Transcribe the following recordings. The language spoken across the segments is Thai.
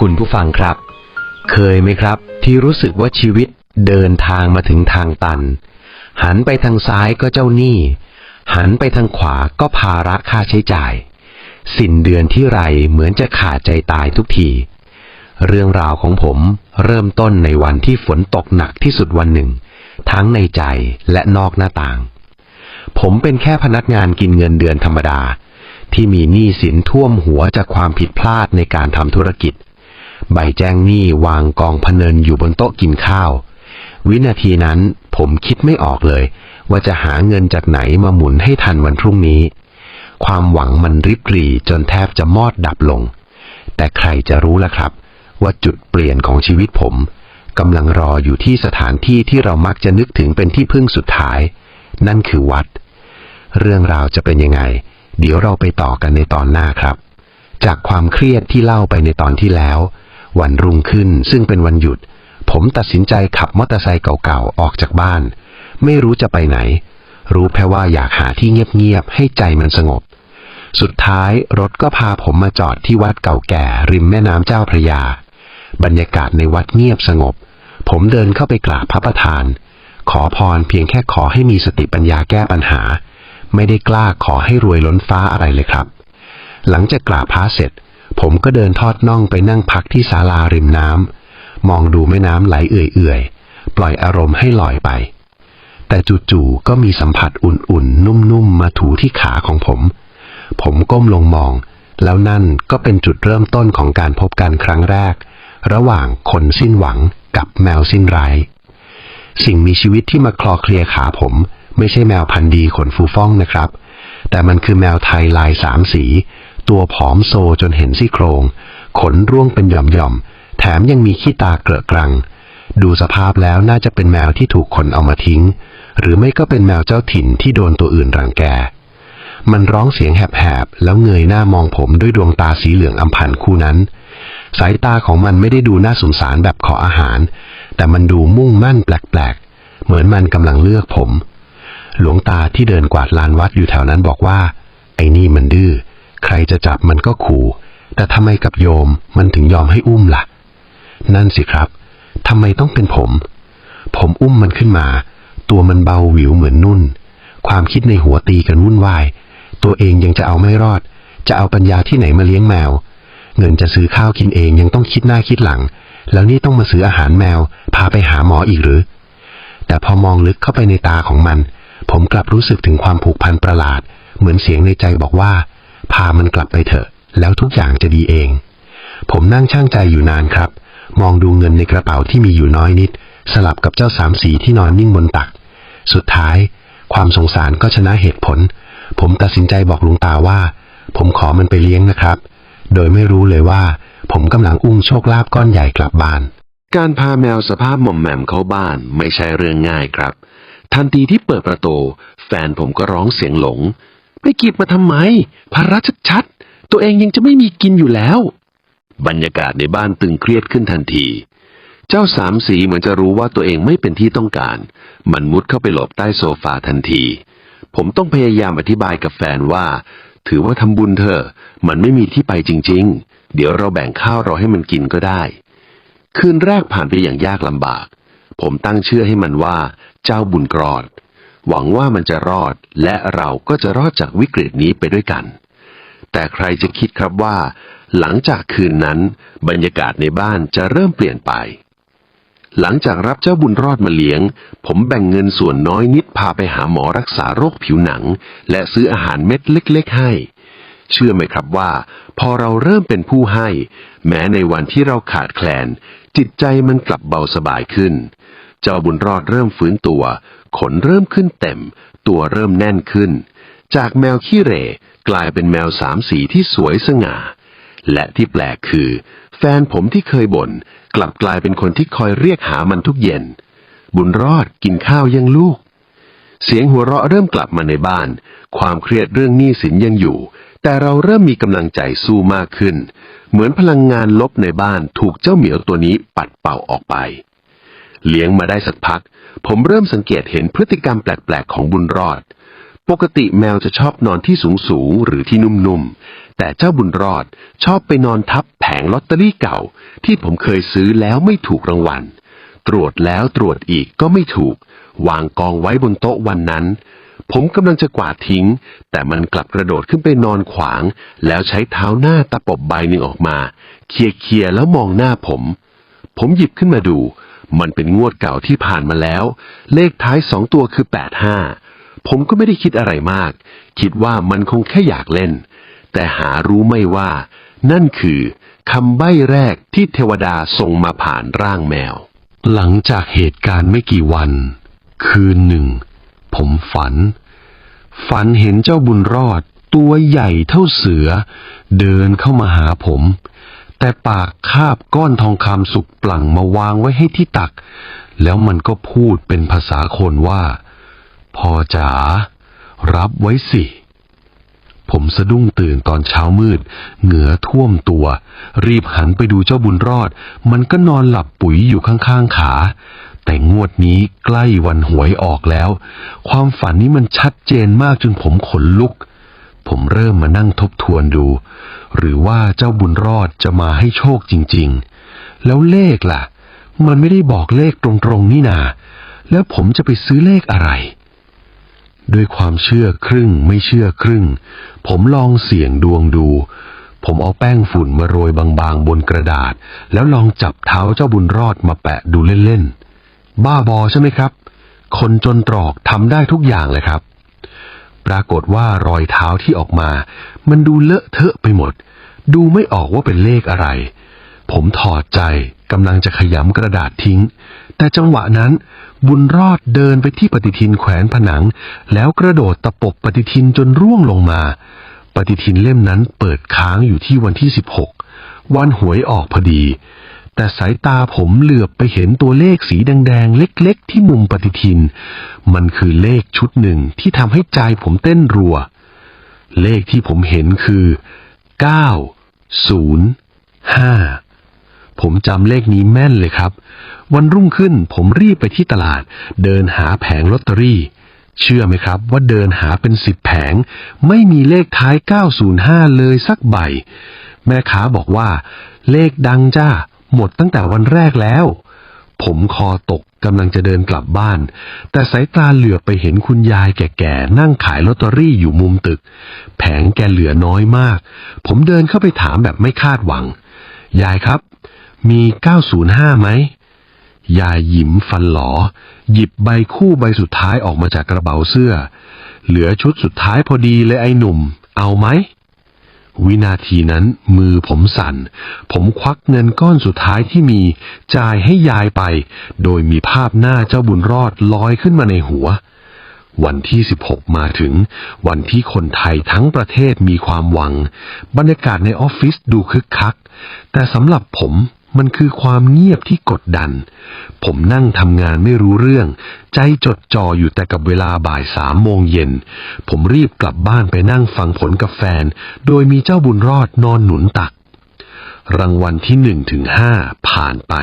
คุณผู้ฟังครับ เคยไหมครับ ที่รู้สึกว่าชีวิตเดินทางมาถึงทางตัน หันไปทางซ้ายก็เจ้าหนี้ หันไปทางขวาก็ภาระค่าใช้จ่าย สิ้นเดือนที่ไรเหมือนจะขาดใจตายทุกที เรื่องราวของผมเริ่มต้นในวันที่ฝนตกหนักที่สุดวันหนึ่ง ทั้งในใจและนอกหน้าต่าง ผมเป็นแค่พนักงานกินเงินเดือนธรรมดาที่มีหนี้สินท่วมหัวจากความผิดพลาดในการทำธุรกิจ ใบแจ้งหนี้วางกองพเนินอยู่บนโต๊ะกินข้าว วินาทีนั้นผมคิดไม่ออกเลย ว่าจะหาเงินจากไหนมาหมุนให้ทันวันพรุ่งนี้ ความหวังมันริบหรี่จนแทบจะมอดดับลง แต่ใครจะรู้ล่ะครับ ว่าจุดเปลี่ยนของชีวิตผมกำลังรออยู่ที่สถานที่ที่เรามักจะนึกถึงเป็นที่พึ่งสุดท้าย นั่นคือวัด เรื่องราวจะเป็นยังไง เดี๋ยวเราไปต่อกันในตอนหน้าครับ จากความเครียดที่เล่าไปในตอนที่แล้ว วันรุ่งขึ้นซึ่งเป็นวันหยุด ผมตัดสินใจขับมอเตอร์ไซค์เก่าๆ ออกจากบ้าน ไม่รู้จะไปไหน รู้แค่ว่าอยากหาที่เงียบๆ ให้ใจมันสงบ สุดท้ายรถก็พาผมมาจอดที่วัดเก่าแก่ริมแม่น้ำเจ้าพระยา บรรยากาศในวัดเงียบสงบ ผมเดินเข้าไปกราบพระประธาน ขอพรเพียงแค่ขอให้มีสติปัญญาแก้ปัญหา ไม่ได้กล้าขอให้รวยล้นฟ้าอะไรเลยครับ หลังจากกราบพระเสร็จ ผมก็เดินทอดน่องไปนั่งพักที่ศาลาริมน้ำมองดูแม่น้ำไหลเอื่อยๆ ปล่อยอารมณ์ให้ลอยไป แต่จู่ๆก็มีสัมผัสอุ่นๆ นุ่มๆ มาถูที่ขาของผม ผมก้มลงมอง แล้วนั่นก็เป็นจุดเริ่มต้นของการพบกันครั้งแรก ระหว่างคนสิ้นหวังกับแมวสิ้นไร้สิ่งมีชีวิตที่มาคลอเคลียขาผม ไม่ใช่แมวพันธุ์ดีขนฟูฟ่องนะครับ แต่มันคือแมวไทยลายสามสี ตัวผอมโซจนเห็นซี่โครง ขนร่วงเป็นหย่อมๆ แถมยังมีขี้ตาเกลอะกรัง ดูสภาพแล้วน่าจะเป็นแมวที่ถูกคนเอามาทิ้ง หรือไม่ก็เป็นแมวเจ้าถิ่นที่โดนตัวอื่นรังแก มันร้องเสียงแหบๆ แล้วเงยหน้ามองผมด้วยดวงตาสีเหลืองอำพันคู่นั้น สายตาของมันไม่ได้ดูน่าสงสารแบบขออาหาร แต่มันดูมุ่งมั่นแปลกๆ เหมือนมันกำลังเลือกผม หลวงตาที่เดินกวาดลานวัดอยู่แถวนั้นบอกว่าไอ้นี่มันดื้อ ใครจะจับมันก็ขู่แต่ทำไมกับโยมมันถึงยอมให้อุ้มล่ะ นั่นสิครับทำไมต้องเป็นผม ผมอุ้มมันขึ้นมา ตัวมันเบาหวิวเหมือนนุ่น ความคิดในหัวตีกันวุ่นวาย ตัวเองยังจะเอาไม่รอด จะเอาปัญญาที่ไหนมาเลี้ยงแมว เงินจะซื้อข้าวกินเองยังต้องคิดหน้าคิดหลัง แล้วนี่ต้องมาซื้ออาหารแมว พาไปหาหมออีกหรือ แต่พอมองลึกเข้าไปในตาของมัน ผมกลับรู้สึกถึงความผูกพันประหลาด เหมือนเสียงในใจบอกว่า พามันกลับไปเถอะ แล้วทุกอย่างจะดีเอง ผมนั่งช่างใจอยู่นานครับ มองดูเงินในกระเป๋าที่มีอยู่น้อยนิด สลับกับเจ้าสามสีที่นอนนิ่งบนตัก สุดท้าย ความสงสารก็ชนะเหตุผล ผมตัดสินใจบอกลวงตาว่า ผมขอมันไปเลี้ยงนะครับ โดยไม่รู้เลยว่า ผมกำลังอุ้มโชคลาภก้อนใหญ่กลับบ้าน การพาแมวสภาพหม่อมแหม่มเข้าบ้านไม่ใช่เรื่องง่ายครับ ทันทีที่เปิดประตู แฟนผมก็ร้องเสียงหลง ไปกีบมาทำไม ภาระชัดๆ ตัวเองยังจะไม่มีกินอยู่แล้ว บรรยากาศในบ้านตึงเครียดขึ้นทันที เจ้าสามสีเหมือนจะรู้ว่าตัวเองไม่เป็นที่ต้องการ มันมุดเข้าไปหลบใต้โซฟาทันที ผมต้องพยายามอธิบายกับแฟนว่า ถือว่าทำบุญเถอะ มันไม่มีที่ไปจริง ๆ เดี๋ยวเราแบ่งข้าวเราให้มันกินก็ได้ คืนแรกผ่านไปอย่างยากลำบาก ผมตั้งชื่อให้มันว่า เจ้าบุญกรอด หวังว่ามันจะรอดและเราก็จะรอดจากวิกฤตนี้ไปด้วยกัน แต่ใครจะคิดครับว่า หลังจากคืนนั้น บรรยากาศในบ้านจะเริ่มเปลี่ยนไป หลังจากรับเจ้าบุญรอดมาเลี้ยง ผมแบ่งเงินส่วนน้อยนิดพาไปหาหมอรักษาโรคผิวหนัง และซื้ออาหารเม็ดเล็ก ๆ ให้ เชื่อไหมครับว่า พอเราเริ่มเป็นผู้ให้ แม้ในวันที่เราขาดแคลน จิตใจมันกลับเบาสบายขึ้น เจ้าบุญรอดเริ่มฟื้นตัว ขนเริ่มขึ้นเต็ม ตัวเริ่มแน่นขึ้น จากแมวขี้เหร่กลายเป็นแมวสามสีที่สวยสง่า และที่แปลกคือ แฟนผมที่เคยบน่นกลับกลายเป็นคนที่คอยเรียกหามันทุกเย็น บุญรอดกินข้าวยังลูก เสียงหัวเราะเริ่มกลับมาในบ้าน ความเครียดเรื่องหนี้สินยังอยู่ แต่เราเริ่มมีกำลังใจสู้มากขึ้น เหมือนพลังงานลบในบ้านถูกเจ้าเหมียวตัวนี้ปัดเป่าออกไป เลี้ยงมาได้สักพัก ผมเริ่มสังเกตเห็นพฤติกรรมแปลกๆของบุญรอด ปกติแมวจะชอบนอนที่สูงๆหรือที่นุ่มๆ แต่เจ้าบุญรอดชอบไปนอนทับแผงลอตเตอรี่เก่า ที่ผมเคยซื้อแล้วไม่ถูกรางวัล ตรวจแล้วตรวจอีกก็ไม่ถูก วางกองไว้บนโต๊ะวันนั้น ผมกำลังจะกวาดทิ้ง แต่มันกลับกระโดดขึ้นไปนอนขวาง แล้วใช้เท้าหน้าตะปบใบหนึ่งออกมา เคลียเคลียร์ๆแล้วมองหน้าผม ผมหยิบขึ้นมาดู มันเป็นงวดเก่าที่ผ่านมาแล้ว เลขท้ายสองตัวคือ85ผมก็ไม่ได้คิดอะไรมาก คิดว่ามันคงแค่อยากเล่น แต่หารู้ไม่ว่า นั่นคือคำใบ้แรกที่เทวดาส่งมาผ่านร่างแมว หลังจากเหตุการณ์ไม่กี่วัน คืนหนึ่ง ผมฝัน ฝันเห็นเจ้าบุญรอดตัวใหญ่เท่าเสือ เดินเข้ามาหาผม แต่ปากคาบก้อนทองคำสุกปลั่งมาวางไว้ให้ที่ตัก แล้วมันก็พูดเป็นภาษาคนว่าพ่อจ๋ารับไว้สิ ผมสะดุ้งตื่นตอนเช้ามืด เหงื่อท่วมตัว รีบหันไปดูเจ้าบุญรอด มันก็นอนหลับปุ๋ยอยู่ข้างๆขา แต่งวดนี้ใกล้วันหวยออกแล้ว ความฝันนี้มันชัดเจนมากจนผมขนลุก ผมเริ่มมานั่งทบทวนดู หรือว่าเจ้าบุญรอดจะมาให้โชคจริง ๆ แล้วเลขล่ะ มันไม่ได้บอกเลขตรงๆนี่นา แล้วผมจะไปซื้อเลขอะไร ด้วยความเชื่อครึ่งไม่เชื่อครึ่ง ผมลองเสี่ยงดวงดู ผมเอาแป้งฝุ่นมาโรยบางๆบนกระดาษ แล้วลองจับเท้าเจ้าบุญรอดมาแปะดูเล่นๆ บ้าบอใช่ไหมครับ คนจนตรอกทำได้ทุกอย่างเลยครับ ปรากฏว่ารอยเท้าที่ออกมา มันดูเลอะเทอะไปหมด ดูไม่ออกว่าเป็นเลขอะไร ผมถอดใจกำลังจะขยำกระดาษทิ้ง แต่จังหวะนั้น บุญรอดเดินไปที่ปฏิทินแขวนผนัง แล้วกระโดดตะปบปฏิทินจนร่วงลงมา ปฏิทินเล่มนั้นเปิดค้างอยู่ที่วันที่ 16 วันหวยออกพอดี แต่สายตาผมเหลือบไปเห็นตัวเลขสีแดงๆ เล็กๆ ที่มุมปฏิทิน มันคือเลขชุดหนึ่งที่ทำให้ใจผมเต้นรัว เลขที่ผมเห็นคือ905 ผมจำเลขนี้แม่นเลยครับ วันรุ่งขึ้นผมรีบไปที่ตลาด เดินหาแผงลอตเตอรี่ เชื่อไหมครับว่าเดินหาเป็นสิบแผง ไม่มีเลขท้าย 905 เลยสักใบ แม่ค้าบอกว่า เลขดังจ้า หมดตั้งแต่วันแรกแล้ว ผมคอตกกำลังจะเดินกลับบ้าน แต่สายตาเหลือบไปเห็นคุณยายแก่ๆนั่งขายลอตเตอรี่อยู่มุมตึก แผงแกเหลือน้อยมาก ผมเดินเข้าไปถามแบบไม่คาดหวัง ยายครับ มี 905 ไหมยายยิ้มฟันหลอ หยิบใบคู่ใบสุดท้ายออกมาจากกระเป๋าเสื้อ เหลือชุดสุดท้ายพอดีเลยไอ้หนุ่ม เอาไหม วินาทีนั้นมือผมสั่น ผมควักเงินก้อนสุดท้ายที่มี จ่ายให้ยายไป โดยมีภาพหน้าเจ้าบุญรอดลอยขึ้นมาในหัว วันที่ 16 มาถึง วันที่คนไทยทั้งประเทศมีความหวัง บรรยากาศในออฟฟิศดูคึกคัก แต่สำหรับผม มันคือความเงียบที่กดดัน ผมนั่งทำงานไม่รู้เรื่อง ใจจดจ่ออยู่แต่กับเวลาบ่ายสามโมงเย็น ผมรีบกลับบ้านไปนั่งฟังผลกับแฟน โดยมีเจ้าบุญรอดนอนหนุนตัก รางวัลที่หนึ่งถึงห้าผ่านไป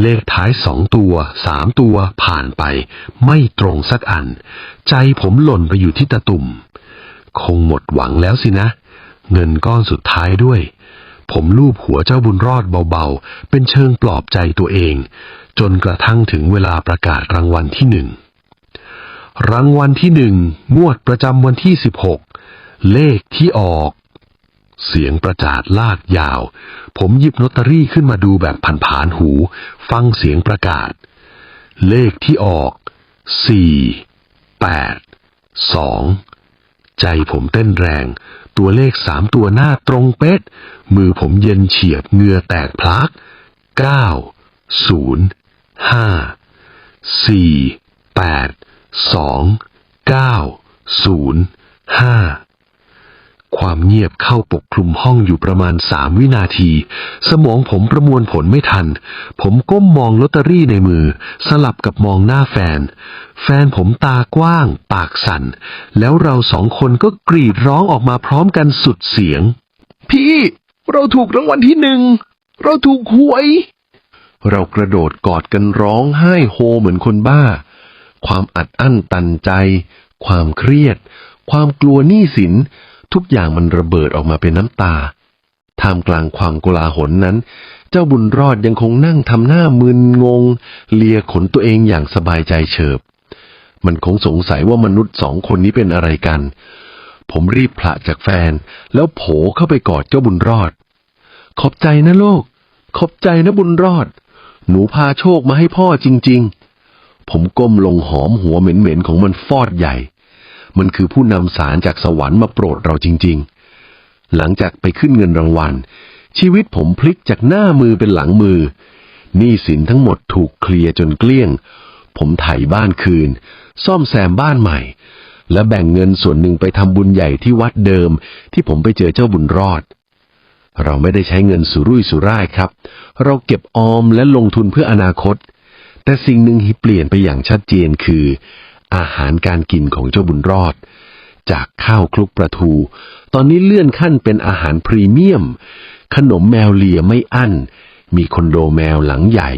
เลขท้ายสองตัวสามตัวผ่านไป ไม่ตรงสักอัน ใจผมหล่นไปอยู่ที่ตะตุ่ม คงหมดหวังแล้วสินะ เงินก้อนสุดท้ายด้วย ผมลูบหัวเจ้าบุญรอดเบาๆ เป็นเชิงปลอบใจตัวเอง จนกระทั่งถึงเวลาประกาศรางวัลที่หนึ่ง รางวัลที่หนึ่งงวดประจำวันที่สิบหกเลขที่ออก เสียงประจาดลากยาว ผมหยิบลอตเตอรี่ขึ้นมาดูแบบผ่านๆหู ฟังเสียงประกาศ เลขที่ออกสี่แปดสองใจผมเต้นแรง ตัวเลขสามตัวหน้าตรงเป๊ะ มือผมเย็นเฉียบเหงื่อแตกพลักเก้าศูนย์ห้าสี่แปดสองเก้าศูนย์ห้า ความเงียบเข้าปกคลุมห้องอยู่ประมาณสามวินาที สมองผมประมวลผลไม่ทัน ผมก้มมองลอตเตอรี่ในมือ สลับกับมองหน้าแฟน แฟนผมตากว้าง ปากสั่น แล้วเราสองคนก็กรีดร้องออกมาพร้อมกันสุดเสียง พี่ เราถูกรางวัลที่หนึ่ง เราถูกหวย เรากระโดดกอดกันร้องไห้โฮเหมือนคนบ้า ความอัดอั้นตันใจ ความเครียด ความกลัวหนี้สิน ทุกอย่างมันระเบิดออกมาเป็นน้ำตา ท่ามกลางความโกลาหลนั้น เจ้าบุญรอดยังคงนั่งทำหน้ามึนงง เลียขนตัวเองอย่างสบายใจเฉิบ มันคงสงสัยว่ามนุษย์สองคนนี้เป็นอะไรกัน ผมรีบผละจากแฟน แล้วโผเข้าไปกอดเจ้าบุญรอด ขอบใจนะโลก ขอบใจนะบุญรอด หนูพาโชคมาให้พ่อจริง ๆ ผมก้มลงหอมหัวเหม็นๆของมันฟอดใหญ่ มันคือผู้นำสารจากสวรรค์มาโปรดเราจริง ๆ หลังจากไปขึ้นเงินรางวัล ชีวิตผมพลิกจากหน้ามือเป็นหลังมือหนี้สินทั้งหมดถูกเคลียร์จนเกลี้ยง ผมไถ่บ้านคืน ซ่อมแซมบ้านใหม่ และแบ่งเงินส่วนหนึ่งไปทำบุญใหญ่ที่วัดเดิม ที่ผมไปเจอเจ้าบุญรอด เราไม่ได้ใช้เงินสุรุ่ยสุร่ายครับ เราเก็บออมและลงทุนเพื่ออนาคตแต่สิ่งหนึ่งที่เปลี่ยนไปอย่างชัดเจนคือ อาหารการกินของเจ้าบุญรอด จากข้าวคลุกปลาทู ตอนนี้เลื่อนขั้นเป็นอาหารพรีเมียม ขนมแมวเลียไม่อั้น มีคอนโดแมวหลังใหญ่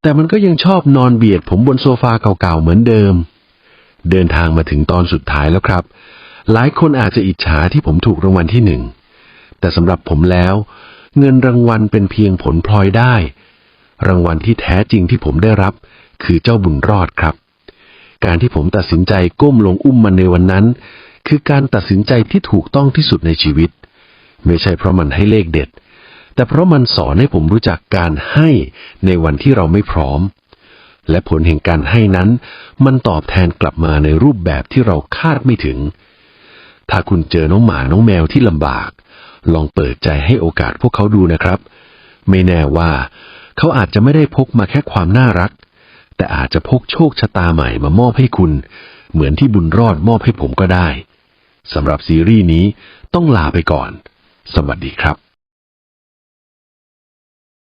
แต่มันก็ยังชอบนอนเบียดผมบนโซฟาเก่าๆเหมือนเดิม เดินทางมาถึงตอนสุดท้ายแล้วครับ หลายคนอาจจะอิจฉาที่ผมถูกรางวัลที่หนึ่ง แต่สำหรับผมแล้ว เงินรางวัลเป็นเพียงผลพลอยได้ รางวัลที่แท้จริงที่ผมได้รับ คือเจ้าบุญรอดครับ การที่ผมตัดสินใจก้มลงอุ้มมันในวันนั้น คือการตัดสินใจที่ถูกต้องที่สุดในชีวิต ไม่ใช่เพราะมันให้เลขเด็ด แต่เพราะมันสอนให้ผมรู้จักการให้ในวันที่เราไม่พร้อม และผลแห่งการให้นั้น มันตอบแทนกลับมาในรูปแบบที่เราคาดไม่ถึง ถ้าคุณเจอน้องหมาน้องแมวที่ลำบาก ลองเปิดใจให้โอกาสพวกเขาดูนะครับ ไม่แน่ว่า เขาอาจจะไม่ได้พกมาแค่ความน่ารัก แต่อาจจะพกโชคชะตาใหม่มามอบให้คุณ เหมือนที่บุญรอดมอบให้ผมก็ได้สำหรับซีรีส์นี้ต้องลาไปก่อน สวัสดีครับ